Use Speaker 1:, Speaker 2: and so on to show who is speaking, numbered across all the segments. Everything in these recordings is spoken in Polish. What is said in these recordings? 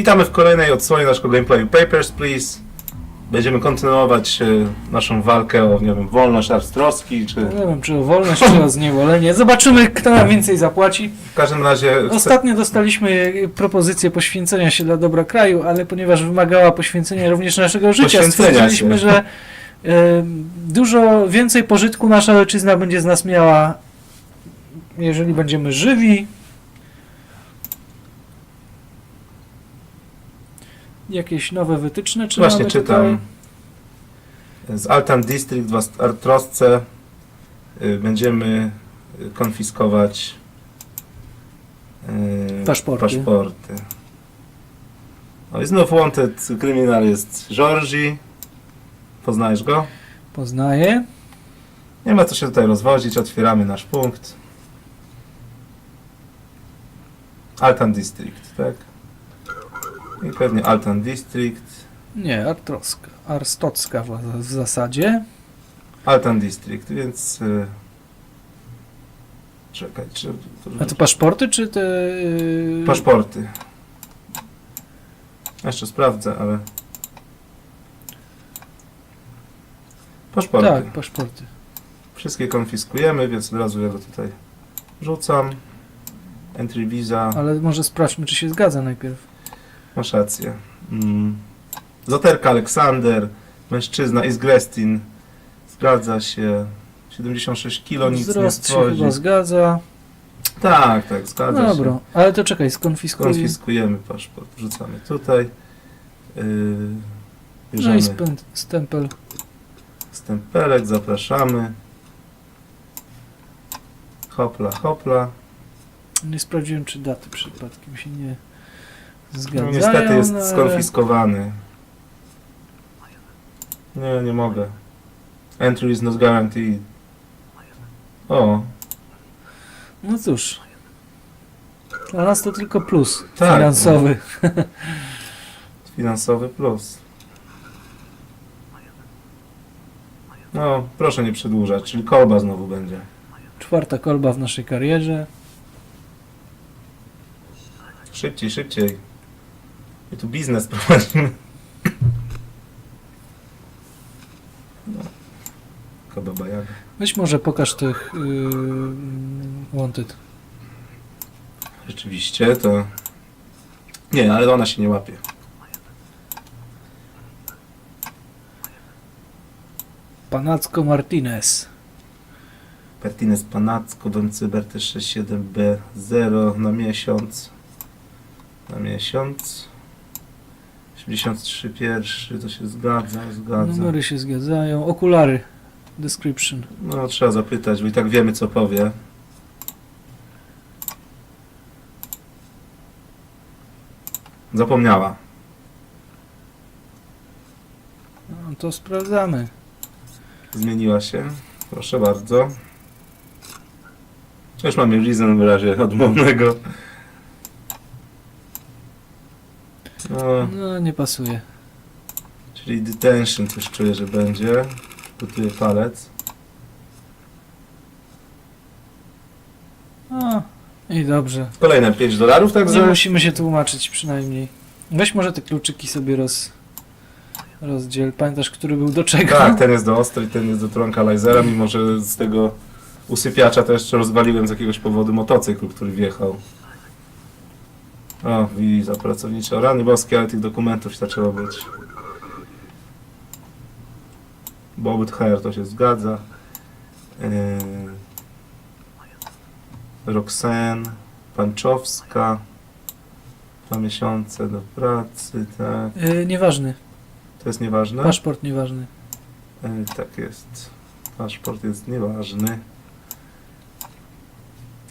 Speaker 1: Witamy w kolejnej odsłonie naszego gameplayu Papers, Please. Będziemy kontynuować e, naszą walkę o, nie wiem, wolność Armstrowski, czy...
Speaker 2: Nie wiem, czy o wolność, czy o zniewolenie. Zobaczymy, kto nam więcej zapłaci.
Speaker 1: W każdym razie... Chcę...
Speaker 2: Ostatnio dostaliśmy propozycję poświęcenia się dla dobra kraju, ale ponieważ wymagała poświęcenia również naszego życia,
Speaker 1: Poświęcenia
Speaker 2: stwierdziliśmy,
Speaker 1: się.
Speaker 2: że e, dużo więcej pożytku nasza ojczyzna będzie z nas miała, jeżeli będziemy żywi. Jakieś nowe wytyczne, czy
Speaker 1: Właśnie
Speaker 2: mamy
Speaker 1: czytam.
Speaker 2: tutaj?
Speaker 1: Z Altan District w Artrosce y, będziemy konfiskować y,
Speaker 2: Paszporty.
Speaker 1: paszporty. No i znów wanted kryminal jest Georgi. Poznajesz go?
Speaker 2: Poznaję.
Speaker 1: Nie ma co się tutaj rozwodzić, otwieramy nasz punkt. Altan District, tak? I pewnie Altan District.
Speaker 2: Nie, Artrowska. Arstocka w, w zasadzie.
Speaker 1: Altan District, więc... Y... Czekaj, czy...
Speaker 2: A to paszporty, czy te... yy,
Speaker 1: Paszporty. Jeszcze sprawdzę, ale... Paszporty.
Speaker 2: Tak, paszporty.
Speaker 1: Wszystkie konfiskujemy, więc od razu ja go tutaj rzucam. Entry visa.
Speaker 2: Ale może sprawdźmy, czy się zgadza najpierw.
Speaker 1: Masz rację. Mm. Zoterka Aleksander, mężczyzna Izgrestin. Zgadza się. 76 kilo, nic nie
Speaker 2: Wzrost się zgadza.
Speaker 1: Tak, tak, zgadza
Speaker 2: No
Speaker 1: się.
Speaker 2: dobra, ale to czekaj, skonfiskuj.
Speaker 1: Konfiskujemy paszport, wrzucamy tutaj. Yy,
Speaker 2: No
Speaker 1: bierzemy
Speaker 2: i spę- stempel.
Speaker 1: stempelek, zapraszamy. Hopla, hopla.
Speaker 2: Nie sprawdziłem, czy daty przypadkiem się nie zgadzają.
Speaker 1: No, niestety jest
Speaker 2: no, ale-
Speaker 1: skonfiskowany. Nie, nie mogę. Entry is not guaranteed. O,
Speaker 2: No cóż. Dla nas to tylko plus
Speaker 1: Tak,
Speaker 2: finansowy.
Speaker 1: finansowy plus. No, proszę nie przedłużać, czyli kolba znowu będzie.
Speaker 2: Czwarta kolba w naszej karierze.
Speaker 1: Szybciej, szybciej. My tu biznes prowadzimy. No. Jaga.
Speaker 2: Weź może pokaż tych yy, wanted.
Speaker 1: Rzeczywiście, to... Nie, ale ona się nie łapie.
Speaker 2: Panacko Martinez.
Speaker 1: Pertines Panacko, Bemcyber też 67B0 na miesiąc. Na miesiąc. 83 pierwszy, to się zgadza, zgadza.
Speaker 2: Numery się zgadzają. Okulary. Description.
Speaker 1: No, trzeba zapytać, bo i tak wiemy, co powie. Zapomniała.
Speaker 2: No to sprawdzamy.
Speaker 1: Zmieniła się. Proszę bardzo. Już mamy reason w razie odmownego. No,
Speaker 2: No nie pasuje.
Speaker 1: czyli detention też czuję, że będzie. Gotuję palec.
Speaker 2: O, i dobrze.
Speaker 1: Kolejne 5 dolarów, tak
Speaker 2: Nie
Speaker 1: za...
Speaker 2: musimy się tłumaczyć przynajmniej. Weź może te kluczyki sobie roz, rozdziel. Pamiętasz, który był do czego?
Speaker 1: Tak, ten jest do ostry, ten jest do tranquilizera, mimo że z tego usypiacza to jeszcze rozwaliłem z jakiegoś powodu motocykl, który wjechał. O, wiza pracownicza. O rany boskie, ale tych dokumentów zaczęło być. Bobbyt Hair to się zgadza. Yy... Roxanne, Panczowska. Dwa miesiące do pracy, tak.
Speaker 2: Yy, nieważny.
Speaker 1: To jest nieważne.
Speaker 2: Paszport nieważny.
Speaker 1: E, Tak jest. Paszport jest nieważny.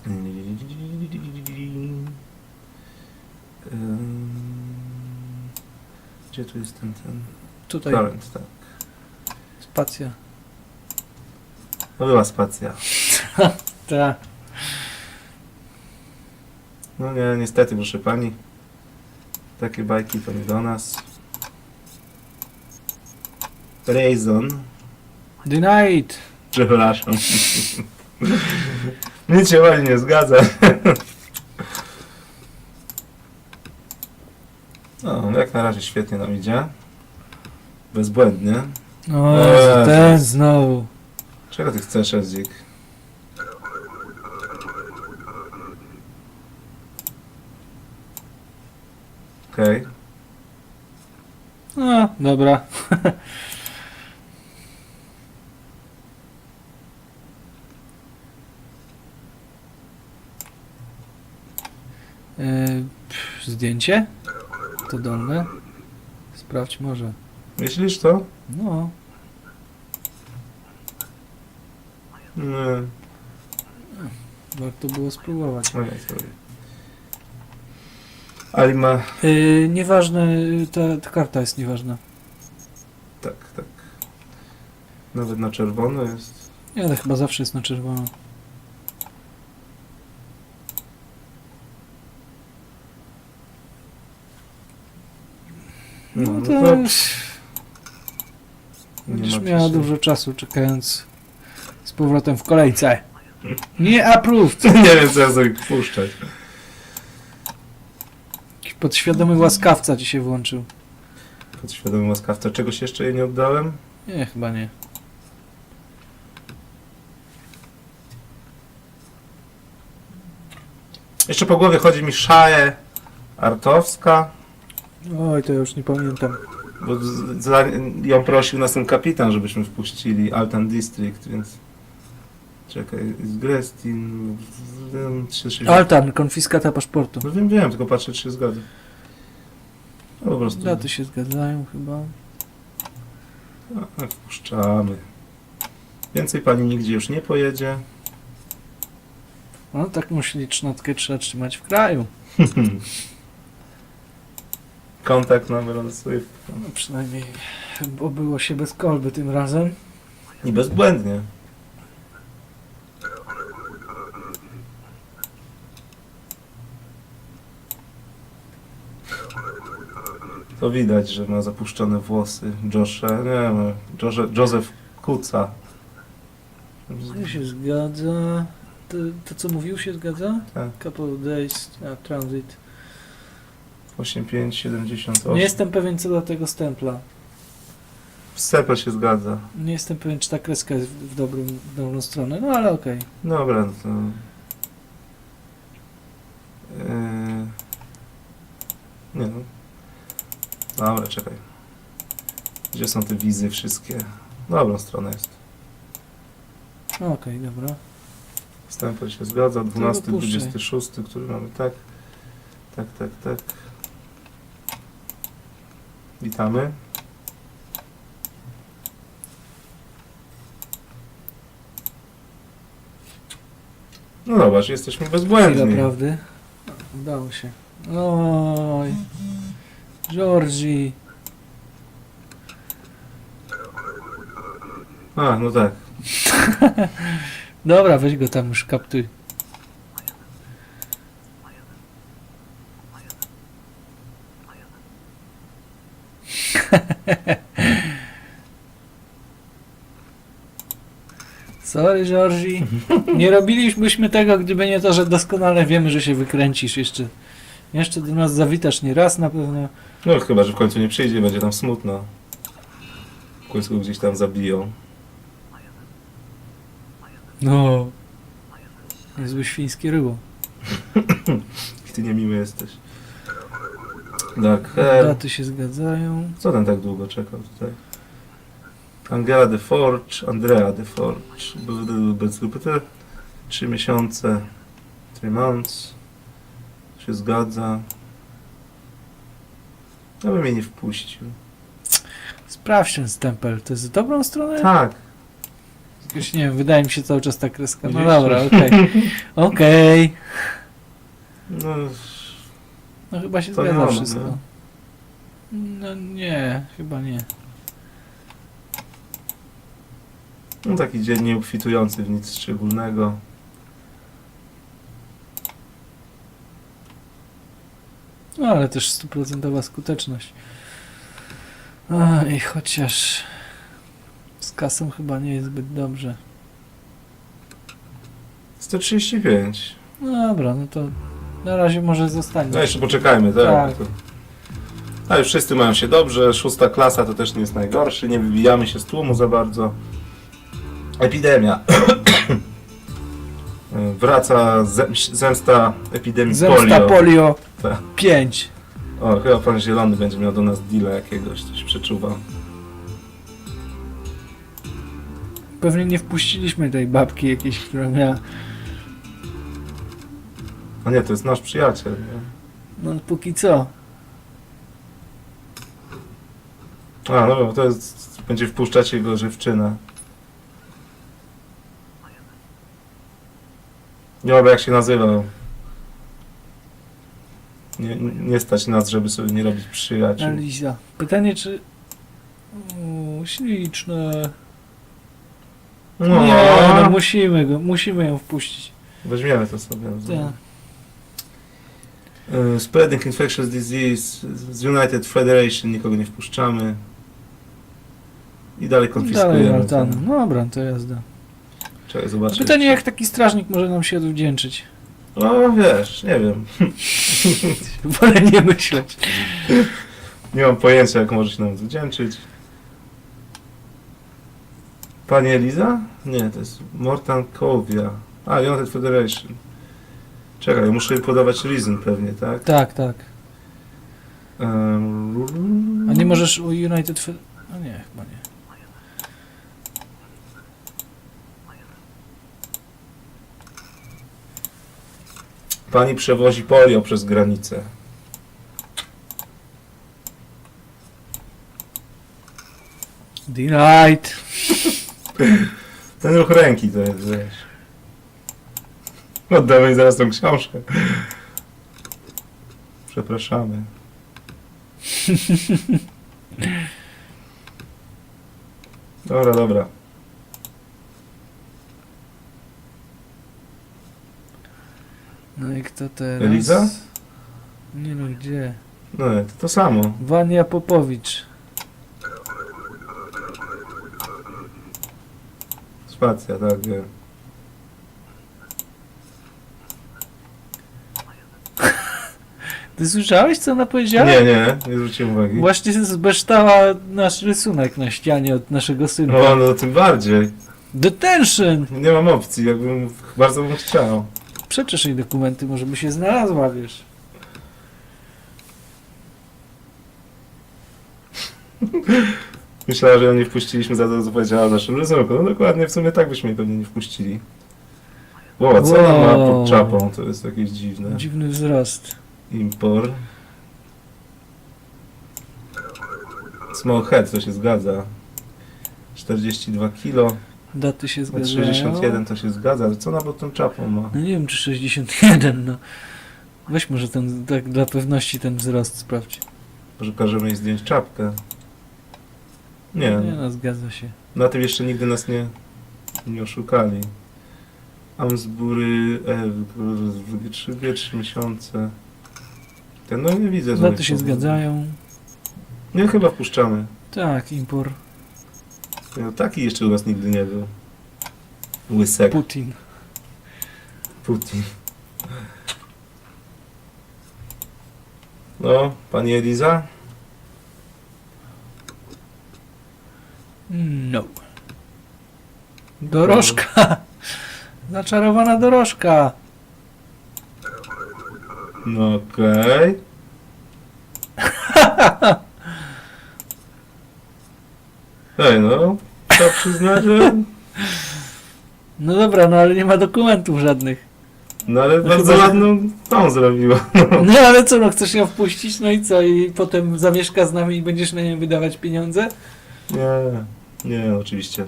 Speaker 1: Ym, Gdzie tu jest ten, ten?
Speaker 2: Tutaj
Speaker 1: tak.
Speaker 2: spacja.
Speaker 1: No była spacja.
Speaker 2: Tak.
Speaker 1: No nie, niestety, proszę pani. Takie bajki to nie do nas. Reason.
Speaker 2: Denied.
Speaker 1: Przepraszam. Nic się pani nie zgadza. No, jak na razie świetnie nam idzie. Bezbłędnie.
Speaker 2: O,
Speaker 1: Eee,
Speaker 2: Jezu, ten
Speaker 1: to-
Speaker 2: znowu.
Speaker 1: Czego ty chcesz, Edzik? Okej.
Speaker 2: No, dobra. E, pff, zdjęcie? To dolne? Sprawdź może.
Speaker 1: Myślisz to?
Speaker 2: No,
Speaker 1: Nie.
Speaker 2: warto było spróbować.
Speaker 1: Ojej, sorry. Ali ma...
Speaker 2: E, nieważne, ta, ta karta jest nieważna.
Speaker 1: Tak, tak. Nawet na czerwono jest.
Speaker 2: Nie, ale chyba zawsze jest na czerwono.
Speaker 1: No,
Speaker 2: No to będziesz miała dużo czasu czekając z powrotem w kolejce. Nie approved!
Speaker 1: Nie wiem, co ja sobie puszczać.
Speaker 2: Jakiś podświadomy łaskawca ci się włączył.
Speaker 1: Podświadomy łaskawca. Czegoś jeszcze jej nie oddałem?
Speaker 2: Nie, chyba nie.
Speaker 1: Jeszcze po głowie chodzi mi Szaje Artowska,
Speaker 2: Oj, to ja już nie pamiętam.
Speaker 1: bo z- za, ją prosił nas ten kapitan, żebyśmy wpuścili Altan District, więc... Czekaj, z Grestin... trzy-
Speaker 2: Altan, konfiskata paszportu.
Speaker 1: No wiem, wiem, tylko patrzę, czy się zgadza. No po prostu...
Speaker 2: Daty się zgadzają chyba.
Speaker 1: A, wpuszczamy. Więcej pani nigdzie już nie pojedzie.
Speaker 2: No taką ślicznotkę trzeba trzymać w kraju.
Speaker 1: Kontakt on Swift.
Speaker 2: No przynajmniej obyło się bez kolby tym razem.
Speaker 1: I bezbłędnie. To widać, że ma zapuszczone włosy. Josze, nie no, Josze, Joseph Kuca.
Speaker 2: To się zgadza. To, to co mówił się zgadza?
Speaker 1: Tak.
Speaker 2: Couple days a, transit.
Speaker 1: 8578.
Speaker 2: Nie jestem pewien co do tego stempla.
Speaker 1: Sepel się zgadza.
Speaker 2: Nie jestem pewien czy ta kreska jest w, w, dobrym, w dobrą stronę, no ale okej.
Speaker 1: Dobra, no to... Yy... Nie no. Dobra, czekaj. Gdzie są te wizy wszystkie? Dobrą stronę jest.
Speaker 2: No Okej, dobra.
Speaker 1: Stempel się zgadza. 12,
Speaker 2: puszczaj.
Speaker 1: 26, który mamy tak. Tak, tak, tak. Witamy. No zobacz, jesteśmy bezbłędni.
Speaker 2: prawdy. Udało się. Oj. Georgie.
Speaker 1: A, no tak.
Speaker 2: Dobra, weź go tam już kaptuj. Sorry, Georgie. Nie robiliśmy tego, gdyby nie to, że doskonale wiemy, że się wykręcisz jeszcze. Jeszcze do nas zawitasz nie raz na pewno.
Speaker 1: No chyba, że w końcu nie przyjdzie, będzie tam smutno. W końcu go gdzieś tam zabiją.
Speaker 2: No. Niezły świńskie ryło.
Speaker 1: I ty niemiły jesteś. Dark Hair.
Speaker 2: Daty się zgadzają.
Speaker 1: Co ten tak długo czekał tutaj? Angela de Forge, Andrea de Forge, BCPT, 3 miesiące, 3 months, się zgadza. Ja bym jej nie wpuścił.
Speaker 2: Sprawdź ten stempel. To jest w dobrą stronę?
Speaker 1: Tak.
Speaker 2: Jakoś nie wiem, wydaje mi się cały czas ta kreska. No
Speaker 1: Widzisz?
Speaker 2: dobra, okej. Okej.
Speaker 1: No,
Speaker 2: No chyba się
Speaker 1: To nie
Speaker 2: zgadza wszystko. No nie, chyba nie.
Speaker 1: No taki dzień nieobfitujący w nic szczególnego.
Speaker 2: No ale też stuprocentowa skuteczność. Ej, chociaż z kasą chyba nie jest zbyt dobrze.
Speaker 1: 135.
Speaker 2: No dobra, no to na razie może zostanie.
Speaker 1: No jeszcze poczekajmy, tak?
Speaker 2: Tak.
Speaker 1: A już wszyscy mają się dobrze, szósta klasa to też nie jest najgorszy, nie wybijamy się z tłumu za bardzo. Epidemia. Wraca zem- zemsta epidemii
Speaker 2: Zemsta
Speaker 1: polio.
Speaker 2: polio
Speaker 1: Tak.
Speaker 2: 5.
Speaker 1: O, chyba pan Zielony będzie miał do nas deala jakiegoś, coś przeczuwam.
Speaker 2: Pewnie nie wpuściliśmy tej babki jakiejś, która miała...
Speaker 1: A nie, to jest nasz przyjaciel. Nie?
Speaker 2: No póki co.
Speaker 1: A, no to jest, będzie wpuszczać jego żywczynę. Nie wiem jak się nazywał. Nie, nie stać nas, żeby sobie nie robić przyjaciół.
Speaker 2: Analiza. Pytanie czy... O, śliczne.
Speaker 1: No,
Speaker 2: Nie, no musimy go, musimy ją wpuścić.
Speaker 1: weźmiemy to sobie.
Speaker 2: Tak.
Speaker 1: Y, Spreading infectious disease z United Federation nikogo nie wpuszczamy. I dalej
Speaker 2: Dalej
Speaker 1: konfiskujemy. To.
Speaker 2: No dobra, to jazda.
Speaker 1: Czekaj, zobaczę.
Speaker 2: Pytanie jak taki strażnik może nam się odwdzięczyć.
Speaker 1: No wiesz, nie wiem.
Speaker 2: Wolę nie myśleć.
Speaker 1: Nie mam pojęcia, jak może się nam wdzięczyć. Pani Eliza? Nie, to jest Mortan Kovia. A, United Federation. Czekaj, muszę jej podawać reason pewnie, tak?
Speaker 2: Tak, tak.
Speaker 1: Um,
Speaker 2: A nie możesz u United... Fe- No nie, chyba nie.
Speaker 1: Pani przewozi polio przez granicę.
Speaker 2: Denied.
Speaker 1: Ten ruch ręki to jest, wiesz. Oddamy zaraz tą książkę. Przepraszamy. Dobra, dobra.
Speaker 2: No i kto teraz?
Speaker 1: Eliza?
Speaker 2: Nie no, gdzie?
Speaker 1: No to to samo.
Speaker 2: Wania Popowicz.
Speaker 1: Spacja, tak, wiem.
Speaker 2: Ty słyszałeś, co ona powiedziała?
Speaker 1: Nie, nie, nie zwróciłem uwagi.
Speaker 2: Właśnie zbeształa nasz rysunek na ścianie od naszego syna.
Speaker 1: No, no tym bardziej.
Speaker 2: Detention!
Speaker 1: Nie mam opcji, jakbym bardzo bym chciał.
Speaker 2: Przeczysz jej dokumenty, może by się znalazła, wiesz.
Speaker 1: Myślałem, że ją nie wpuściliśmy za to, co powiedziała o naszym rysunku. No dokładnie, w sumie tak byśmy jej pewnie nie wpuścili. Ło, co ona ma
Speaker 2: Wow.
Speaker 1: pod czapą? To jest jakieś dziwne.
Speaker 2: Dziwny wzrost.
Speaker 1: Impor. Small head, to się zgadza. 42 kilo,
Speaker 2: Daty się zgadzają.
Speaker 1: 61 to się zgadza, ale co ona pod tą czapą ma?
Speaker 2: No nie wiem, czy 61, no. Weź może ten, tak dla pewności ten wzrost sprawdź.
Speaker 1: Może każemy jej zdjąć czapkę? Nie,
Speaker 2: Nie no, zgadza się.
Speaker 1: na tym jeszcze nigdy nas nie, nie oszukali. Amsbury, e, 3, 3 miesiące. Ten, no nie widzę.
Speaker 2: Daty
Speaker 1: żadnych
Speaker 2: się
Speaker 1: powodów.
Speaker 2: zgadzają.
Speaker 1: Nie, chyba wpuszczamy.
Speaker 2: Tak, impor.
Speaker 1: No, taki jeszcze u nas nigdy nie był. Łysek.
Speaker 2: Putin.
Speaker 1: Putin. No, pani Eliza?
Speaker 2: No. Dorożka. Zaczarowana dorożka.
Speaker 1: No okej. Ej, no, trzeba przyznać, że...
Speaker 2: No dobra, no ale nie ma dokumentów żadnych.
Speaker 1: No ale
Speaker 2: No
Speaker 1: bardzo
Speaker 2: że-
Speaker 1: ładną tą zrobiła.
Speaker 2: No ale co, no chcesz ją wpuścić, no i co? I potem zamieszka z nami i będziesz na nią wydawać pieniądze?
Speaker 1: Nie, nie, oczywiście.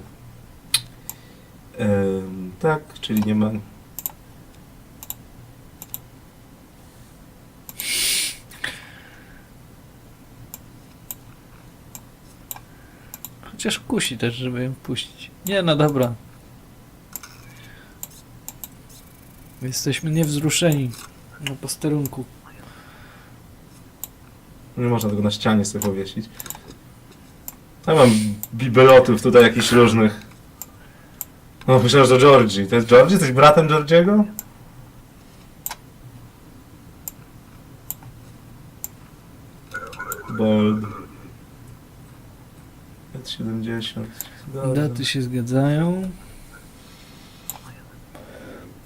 Speaker 1: Em, tak, czyli nie ma...
Speaker 2: Chociaż kusi też, żeby ją wpuścić. Nie, no dobra. Jesteśmy niewzruszeni na posterunku.
Speaker 1: Nie można tego na ścianie sobie powiesić. Ja mam bibelotów tutaj jakichś różnych. O, myślałem, że Georgie. To jest Georgie? Jesteś bratem Georgiego? Bold. Lat 70. Zgadza.
Speaker 2: Daty się zgadzają.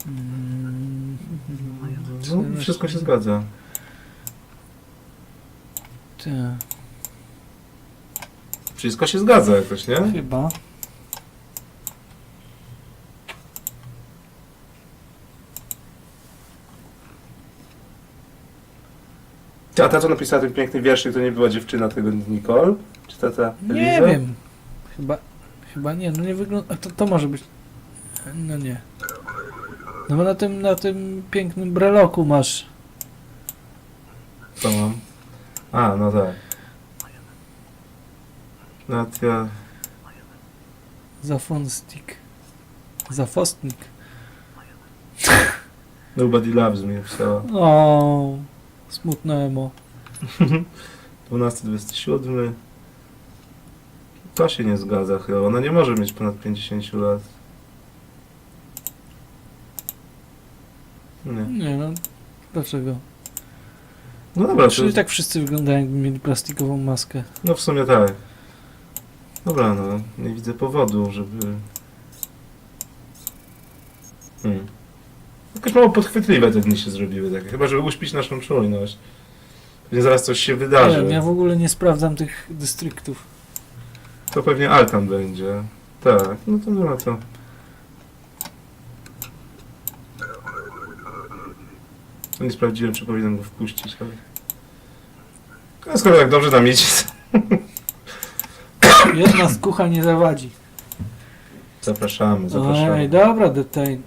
Speaker 2: Mm,
Speaker 1: No, wszystko się zgadza.
Speaker 2: Tak,
Speaker 1: Wszystko się zgadza jakoś, nie?
Speaker 2: chyba.
Speaker 1: A ta, co napisała ten piękny wierszyk, to nie była dziewczyna tego Nicole? Czy ta, ta
Speaker 2: Nie
Speaker 1: Eliza?
Speaker 2: wiem. Chyba, chyba nie, no nie wygląda. a To, to może być. No nie. No bo na tym, na tym pięknym breloku masz.
Speaker 1: Co mam? A, no tak. Natia...
Speaker 2: Zafonstik. Zafostnik.
Speaker 1: Nobody Loves Me pisała.
Speaker 2: O, smutne emo.
Speaker 1: 12-27. To się nie zgadza chyba. Ona nie może mieć ponad 50 lat. Nie.
Speaker 2: Nie no, dlaczego?
Speaker 1: No dobra, to
Speaker 2: Czyli
Speaker 1: jest,
Speaker 2: tak wszyscy wyglądają jakby mieli plastikową maskę.
Speaker 1: no w sumie tak. Dobra, no. Nie widzę powodu, żeby... Hmm. Jakoś mało podchwytliwe te dni się zrobiły takie. Chyba, żeby uśpić naszą czujność. Pewnie zaraz coś się
Speaker 2: Nie
Speaker 1: wydarzy.
Speaker 2: wiem, ja w ogóle nie sprawdzam tych dystryktów.
Speaker 1: To pewnie Altan będzie. Tak, no to nie ma co. To nie sprawdziłem, czy powinienem go wpuścić, ale... No, skoro tak dobrze nam idzie,
Speaker 2: Jedna skucha nie zawadzi.
Speaker 1: zapraszamy, zapraszamy.
Speaker 2: Ej, dobra, detain.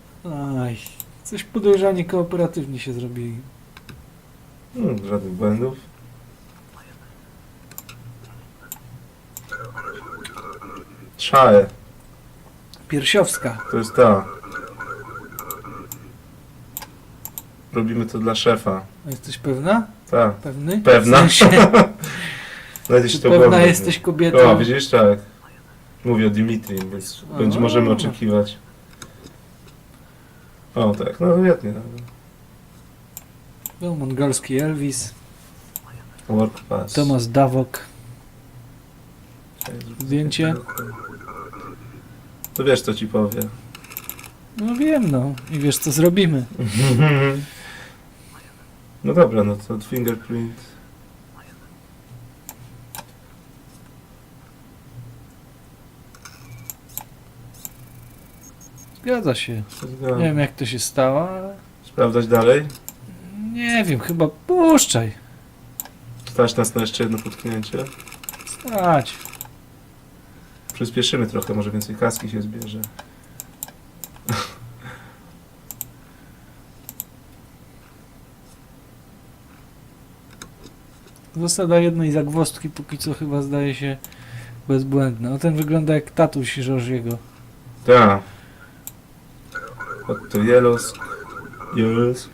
Speaker 2: Aj, coś podejrzanie kooperatywnie się zrobili.
Speaker 1: Hmm, żadnych błędów. Czaje,
Speaker 2: Piersiowska.
Speaker 1: to jest ta. Robimy to dla szefa.
Speaker 2: A Jesteś pewna?
Speaker 1: Tak.
Speaker 2: Pewny?
Speaker 1: Pewna?
Speaker 2: W sensie,
Speaker 1: jeśli to
Speaker 2: pewna jesteś
Speaker 1: O,
Speaker 2: kobietą?
Speaker 1: widzisz, tak. Mówi o Dimitrim, więc
Speaker 2: A.
Speaker 1: będzie możemy oczekiwać. O, tak, no świetnie.
Speaker 2: Był mongolski Elvis,
Speaker 1: Work pass.
Speaker 2: Tomasz Dawok. Zdjęcie.
Speaker 1: To wiesz, co ci powie.
Speaker 2: No wiem, no. I wiesz, co zrobimy.
Speaker 1: No dobra, no to fingerprint.
Speaker 2: Zgadza się.
Speaker 1: Zgadza.
Speaker 2: Nie wiem, jak to się stało, ale...
Speaker 1: Sprawdzać dalej.
Speaker 2: Nie wiem, chyba puszczaj.
Speaker 1: Stać nas na jeszcze jedno potknięcie.
Speaker 2: Stać.
Speaker 1: Przyspieszymy trochę, może więcej kaski się zbierze.
Speaker 2: Zasada jednej zagwozdki póki co chyba zdaje się bezbłędna. No ten wygląda jak tatuś Żorziego.
Speaker 1: Tak. Od to Jelos. Jelos.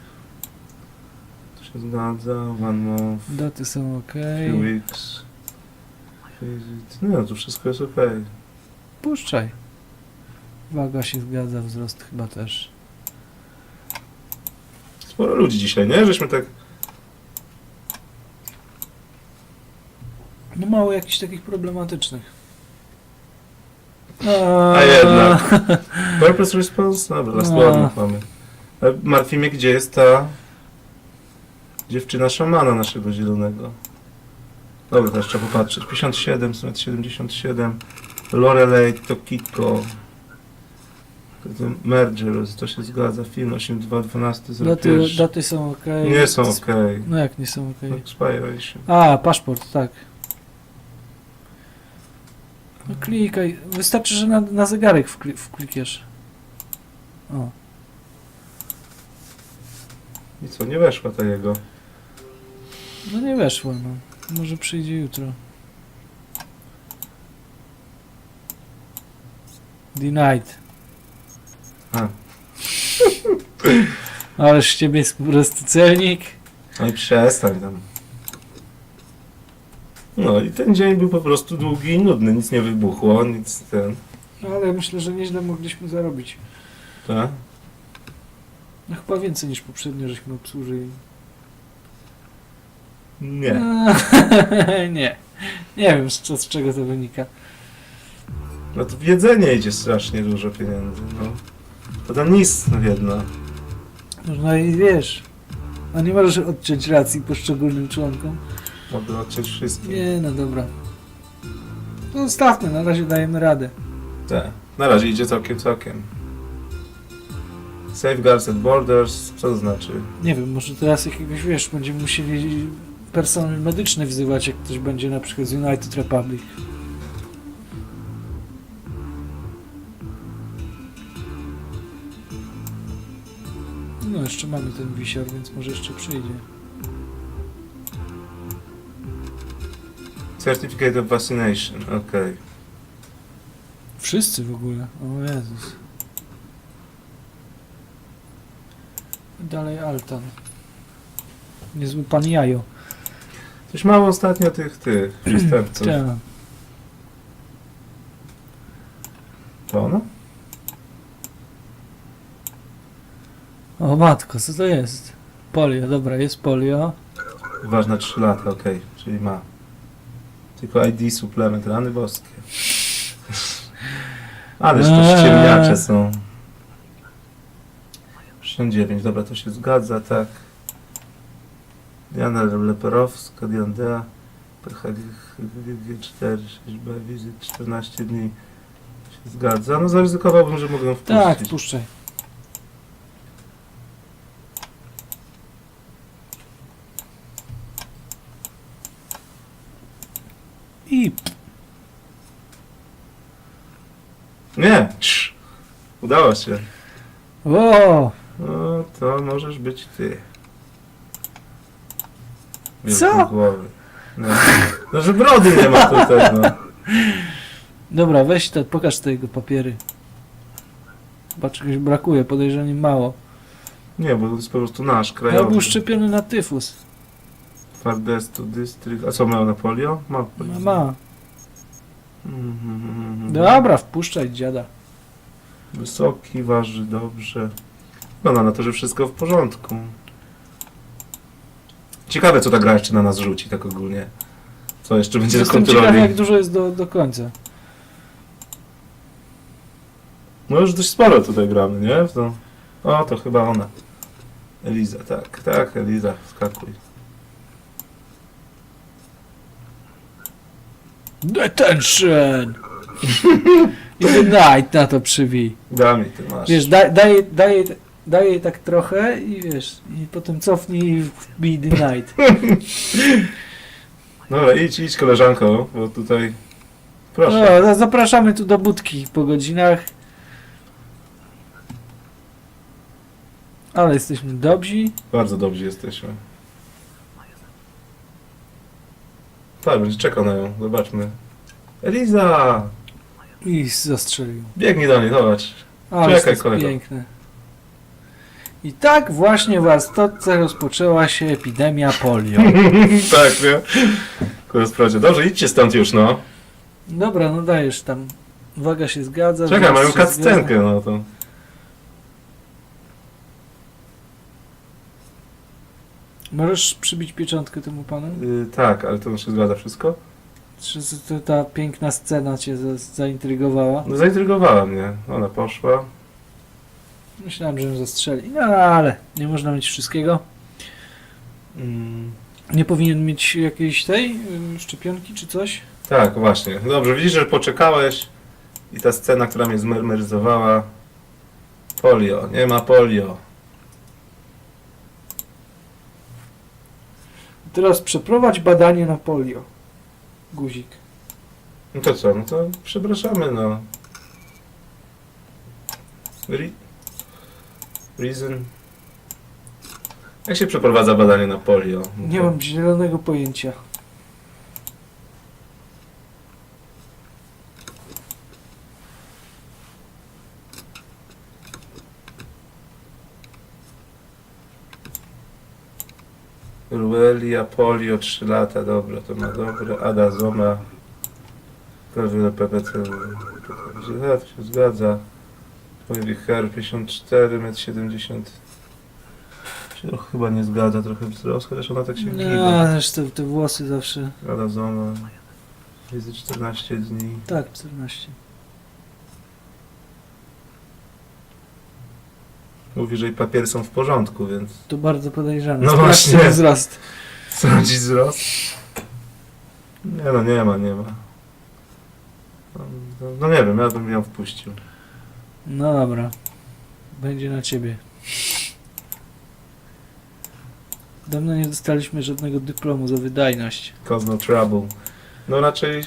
Speaker 1: To się zgadza. One month.
Speaker 2: Daty są ok.
Speaker 1: Few weeks. Visit. No, to wszystko jest ok.
Speaker 2: Puszczaj. Waga się zgadza, wzrost chyba też.
Speaker 1: Sporo ludzi dzisiaj, nie? Żeśmy tak...
Speaker 2: No mało jakichś takich problematycznych.
Speaker 1: A jednak. Purpose response? Dobra, last
Speaker 2: No.
Speaker 1: mamy. E, Martwi mnie, gdzie jest ta dziewczyna szamana naszego zielonego. Dobra, teraz trzeba popatrzeć. 57, Summit 77, Lorelei, to Kiko. To Mergers, to się zgadza. Film 82, 12,
Speaker 2: Daty,
Speaker 1: 01.
Speaker 2: daty są ok.
Speaker 1: Nie są ok.
Speaker 2: No jak nie są ok?
Speaker 1: Expiration.
Speaker 2: A, paszport, tak. No klikaj. Wystarczy, że na, na zegarek wkli, wklikiesz. O.
Speaker 1: I co, nie weszła ta jego.
Speaker 2: No nie weszło, no. Może przyjdzie jutro. Denied.
Speaker 1: A.
Speaker 2: Ależ ciebie jest po prostu celnik.
Speaker 1: No i przestań tam. No i ten dzień był po prostu długi i nudny, nic nie wybuchło, nic ten,
Speaker 2: No ale myślę, że nieźle mogliśmy zarobić.
Speaker 1: tak?
Speaker 2: No chyba więcej niż poprzednio żeśmy obsłużyli.
Speaker 1: Nie.
Speaker 2: nie. Nie wiem, z, z czego to wynika.
Speaker 1: No to w jedzenie idzie strasznie dużo pieniędzy, no. To tam nic no jedno.
Speaker 2: No i wiesz, a nie możesz odciąć racji poszczególnym członkom.
Speaker 1: Mogę odciąć wszystkie.
Speaker 2: Nie, no dobra. To zostawmy, na razie dajemy radę.
Speaker 1: Tak. Na razie idzie całkiem, całkiem. Safeguards and Borders, co to znaczy?
Speaker 2: Nie wiem, może teraz jakiegoś, wiesz, będziemy musieli personel medyczny wzywać, jak ktoś będzie na przykład z United Republic. No, jeszcze mamy ten wisior, więc może jeszcze przyjdzie.
Speaker 1: Certificate of Vaccination, okej.
Speaker 2: Wszyscy w ogóle. O Jezus. Dalej Altan. Niezły pan Jajo.
Speaker 1: Coś mało ostatnio tych, tych przestępców.
Speaker 2: Tak.
Speaker 1: To ono?
Speaker 2: O matko, co to jest? Polio, dobra, jest polio.
Speaker 1: Ważne 3 lata, okej, czyli ma. Tylko ID, suplement, rany boskie. Ależ to
Speaker 2: Eee.
Speaker 1: ściemniacze są. 69, dobra, to się zgadza, tak. Diana Leperowska, Diandea, PHG 4, 6B, wizyt 14 dni. Się zgadza. No zaryzykowałbym, że mogę wpuścić.
Speaker 2: Tak, puszczaj. I
Speaker 1: Nie! Cii. Udało się.
Speaker 2: o,
Speaker 1: No, to możesz być ty.
Speaker 2: Co?
Speaker 1: Głowy. No. no, że brody nie ma tutaj, no.
Speaker 2: dobra, weź to, pokaż te jego papiery. Chyba czegoś brakuje, podejrzanie mało.
Speaker 1: Nie, bo to jest po prostu nasz
Speaker 2: Ja
Speaker 1: krajowy.
Speaker 2: był szczepiony na tyfus.
Speaker 1: Fardestu District. A co, miał na polio? Ma.
Speaker 2: Ma, ma.
Speaker 1: Mhm.
Speaker 2: Dobra, wpuszczaj dziada.
Speaker 1: Wysoki, waży dobrze. No, na to, że wszystko w porządku. Ciekawe, co ta gra jeszcze na nas rzuci, tak ogólnie. Co jeszcze będzie do
Speaker 2: Jestem ciekaw,
Speaker 1: kontroli?
Speaker 2: jak dużo jest do, do końca.
Speaker 1: No już dość sporo tutaj gramy, nie? W To... O, to chyba ona. Eliza, tak, tak, Eliza, skakuj.
Speaker 2: Detention! I the night na to przywij.
Speaker 1: Dami, ty masz.
Speaker 2: Wiesz, daj, daj, daj, daj jej tak trochę i wiesz, i potem cofnij i wbij the night.
Speaker 1: Dobra, idź, idź koleżanko, bo tutaj... Proszę.
Speaker 2: No, zapraszamy tu do budki po godzinach. Ale jesteśmy dobrzy.
Speaker 1: Bardzo dobrzy jesteśmy. Tak, będzie czekał na nią, zobaczmy. Eliza!
Speaker 2: I zastrzelił.
Speaker 1: Biegnij do niej, zobacz.
Speaker 2: Ale
Speaker 1: Czekaj,
Speaker 2: to jest
Speaker 1: kolego.
Speaker 2: piękne. I tak właśnie w Astotce rozpoczęła się epidemia polio.
Speaker 1: tak, nie? Kurde, sprawdzie. Dobrze, idźcie stąd już, no.
Speaker 2: Dobra, no dajesz tam. Uwaga się zgadza.
Speaker 1: Czekaj,
Speaker 2: wzrost
Speaker 1: mają
Speaker 2: się
Speaker 1: cutscenkę, no to.
Speaker 2: Możesz przybić pieczątkę temu panu?
Speaker 1: Yy, tak, ale to się zgadza wszystko?
Speaker 2: Czy z- to ta piękna scena cię za, zaintrygowała?
Speaker 1: No zaintrygowała mnie. Ona poszła.
Speaker 2: Myślałem, że ją zastrzeli. No ale nie można mieć wszystkiego.
Speaker 1: Mm.
Speaker 2: Nie powinien mieć jakiejś tej y, szczepionki czy coś?
Speaker 1: Tak, właśnie. Dobrze, widzisz, że poczekałeś i ta scena, która mnie zmermeryzowała. Polio, nie ma polio.
Speaker 2: Teraz przeprowadź badanie na polio. Guzik.
Speaker 1: No to co, no to przepraszamy, no. Re reason. Jak się przeprowadza badanie na polio? No
Speaker 2: Nie
Speaker 1: to-
Speaker 2: mam zielonego pojęcia.
Speaker 1: Ruelia, polio, 3 lata, dobra, to ma dobre. Ada, zoma. Prawie PPC. To się zgadza. Twoje wicher 54, 1,70 70. się chyba nie zgadza trochę wzrost, chociaż ona tak się
Speaker 2: No,
Speaker 1: giba.
Speaker 2: też te, te włosy zawsze.
Speaker 1: Radazona. Jest 14 dni.
Speaker 2: Tak, 14.
Speaker 1: Mówi, że i papiery są w porządku, więc
Speaker 2: To bardzo podejrzane.
Speaker 1: No
Speaker 2: Sprawdźcie
Speaker 1: właśnie.
Speaker 2: wzrost.
Speaker 1: Sądzi wzrost. Nie no, nie ma, nie ma. No, no nie wiem, ja bym ją wpuścił.
Speaker 2: No dobra. Będzie na ciebie. Dawno nie dostaliśmy żadnego dyplomu za wydajność.
Speaker 1: Cause no trouble. No raczej,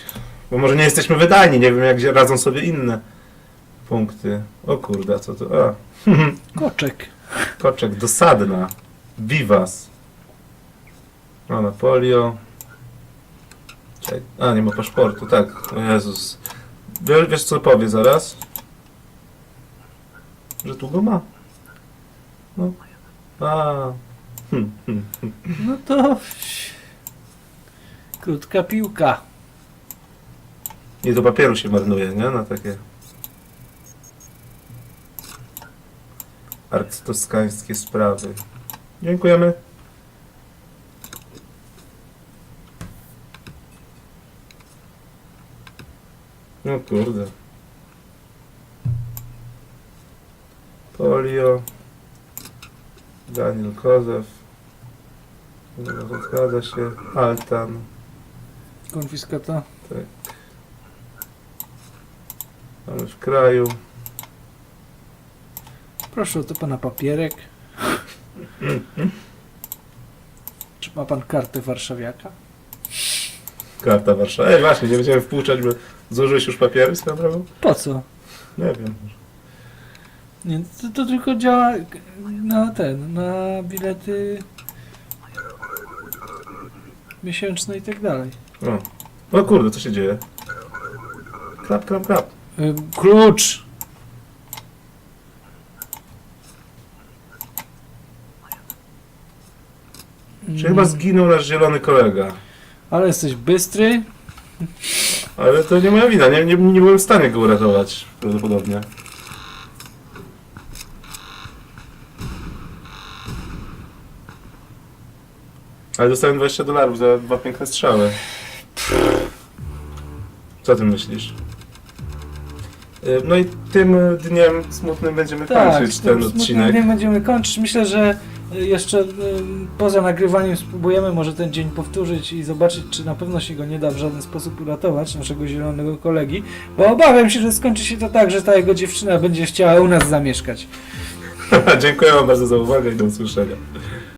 Speaker 1: bo może nie jesteśmy wydajni, nie wiem jak radzą sobie inne punkty. O kurde, co to? A.
Speaker 2: Koczek.
Speaker 1: Koczek, dosadna. Vivas. O, Napolio. Czekaj. A, nie ma paszportu, tak. O Jezus. Wiesz, co powie zaraz? Że tu go ma. No. A.
Speaker 2: No to... Krótka piłka.
Speaker 1: Nie do papieru się marnuje, nie? Na takie... arcytoskańskie sprawy. Dziękujemy. Kurde. Polio. Daniel Kozew. Zgadza się. Altan.
Speaker 2: Konfiskata.
Speaker 1: Mamy w kraju.
Speaker 2: Proszę o to pana papierek. Czy ma pan kartę warszawiaka?
Speaker 1: Karta Warszawa. Ej, właśnie, nie będziemy wpuszczać, bo złożyłeś już papiery z tą drogą?
Speaker 2: Po co?
Speaker 1: Nie wiem.
Speaker 2: Nie, to, to tylko działa na ten, na bilety miesięczne i tak dalej.
Speaker 1: O. o kurde, co się dzieje? Krap, krap.
Speaker 2: Y, Klucz!
Speaker 1: Czy chyba zginął nasz zielony kolega?
Speaker 2: Ale jesteś bystry.
Speaker 1: Ale to nie moja wina, nie, nie, nie byłem w stanie go uratować. Prawdopodobnie. Ale dostałem 20 dolarów za dwa piękne strzały. Co ty myślisz? Y, No i tym dniem smutnym będziemy kończyć ten
Speaker 2: smutnym
Speaker 1: odcinek.
Speaker 2: dniem będziemy kończyć. Myślę, że jeszcze poza nagrywaniem spróbujemy może ten dzień powtórzyć i zobaczyć, czy na pewno się go nie da w żaden sposób uratować, naszego zielonego kolegi, bo obawiam się, że skończy się to tak, że ta jego dziewczyna będzie chciała u nas zamieszkać.
Speaker 1: Dziękuję wam bardzo za uwagę i do usłyszenia.